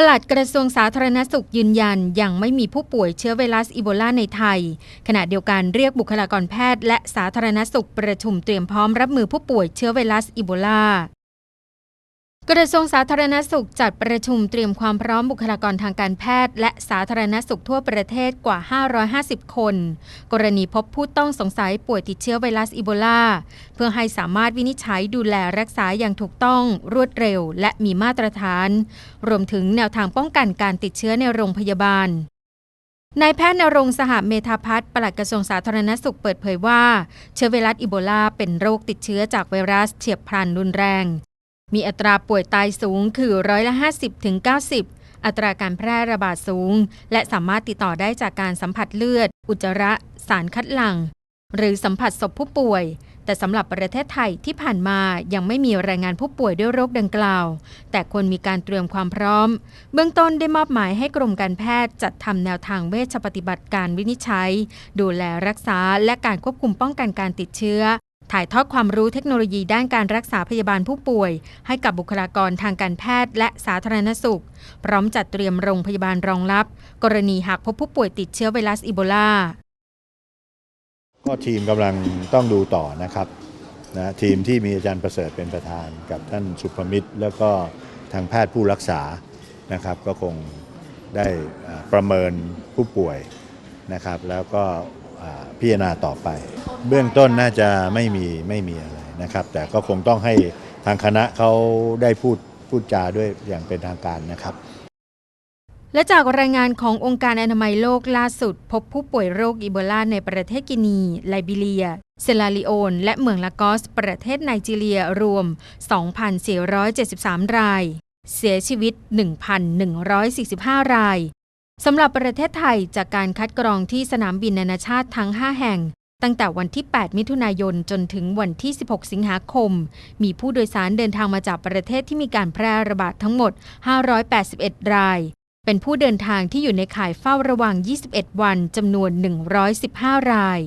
ปลัดกระทรวงสาธารณสุขยืนยัน ยังไม่มีผู้ป่วยเชื้อไวรัสอีโบลาในไทย ขณะเดียวกันเรียกบุคลากรแพทย์และสาธารณสุขประชุมเตรียมพร้อมรับมือผู้ป่วยเชื้อไวรัสอีโบลา กระทรวงสาธารณสุขจัดประชุมเตรียมความพร้อมบุคลากรทางการแพทย์ และสาธารณสุขทั่วประเทศกว่า 550 คน กรณีพบผู้ต้องสงสัยป่วยติดเชื้อไวรัสอีโบลา เพื่อให้สามารถวินิจฉัยดูแลรักษาอย่างถูกต้อง รวดเร็ว และมีมาตรฐาน รวมถึงแนวทางป้องกันการติดเชื้อในโรงพยาบาลนายแพทย์นรงสหเมธาพัฒน์ปลัดกระทรวงสาธารณสุขเปิดเผยว่า เชื้อไวรัสอีโบลาเป็นโรคติดเชื้อจากไวรัสเฉียบพลันรุนแรง มีอัตราป่วยตายสูงคือร้อยละ 50ถึง90 อัตราการแพร่ระบาดสูง และสามารถติดต่อได้จากการสัมผัสเลือด อุจจาระ สารคัดหลั่ง หรือสัมผัสศพผู้ป่วย แต่สำหรับประเทศไทยที่ผ่านมายังไม่มีรายงานผู้ป่วยด้วยโรคดังกล่าว แต่ควรมีการเตรียมความพร้อม เบื้องต้นได้มอบหมายให้กรมการแพทย์จัดทำแนวทางเวชปฏิบัติการวินิจฉัย ดูแลรักษาและการควบคุมป้องกันการติดเชื้อ ถ่ายทอดความรู้เทคโนโลยีด้านการรักษาพยาบาลผู้ป่วย ให้กับบุคลากรทางการแพทย์และสาธารณสุข พร้อมจัดเตรียมโรงพยาบาลรองรับ กรณีหากพบผู้ป่วยติดเชื้อไวรัสอีโบลาก็ทีมกำลังต้องดูต่อนะครับนะทีมที่มีอาจารย์ประเสริฐเป็นประธานกับท่านสุภมิตร แล้วก็ทางแพทย์ผู้รักษานะครับ ก็คงได้ประเมินผู้ป่วยนะครับ แล้วก็พิจารณาต่อไป เบื้องต้นน่าจะไม่มีไม่มีอะไรนะครับ แต่ก็คงต้องให้ทางคณะเขาได้พูดพูดจาด้วยอย่างเป็นทางการนะครับ และจากรายงานขององค์การอนามัยโลกล่าสุด พบผู้ป่วยโรคอีโบลาในประเทศกินี ไลบีเรีย เซราลีโอน และเมืองลากอส ประเทศไนจีเรียรวม 2,473 ราย เสียชีวิต 1,145 รายสำหรับประเทศไทยจากการคัดกรองที่สนามบินนานาชาติทั้ง 5 แห่ง ตั้งแต่วันที่ 8 มิถุนายนจนถึงวันที่ 16 สิงหาคม มีผู้โดยสารเดินทางมาจากประเทศที่มีการแพร่ระบาดทั้งหมด 581 ราย เป็นผู้เดินทางที่อยู่ในข่ายเฝ้าระวัง 21 วันจำนวน 115 ราย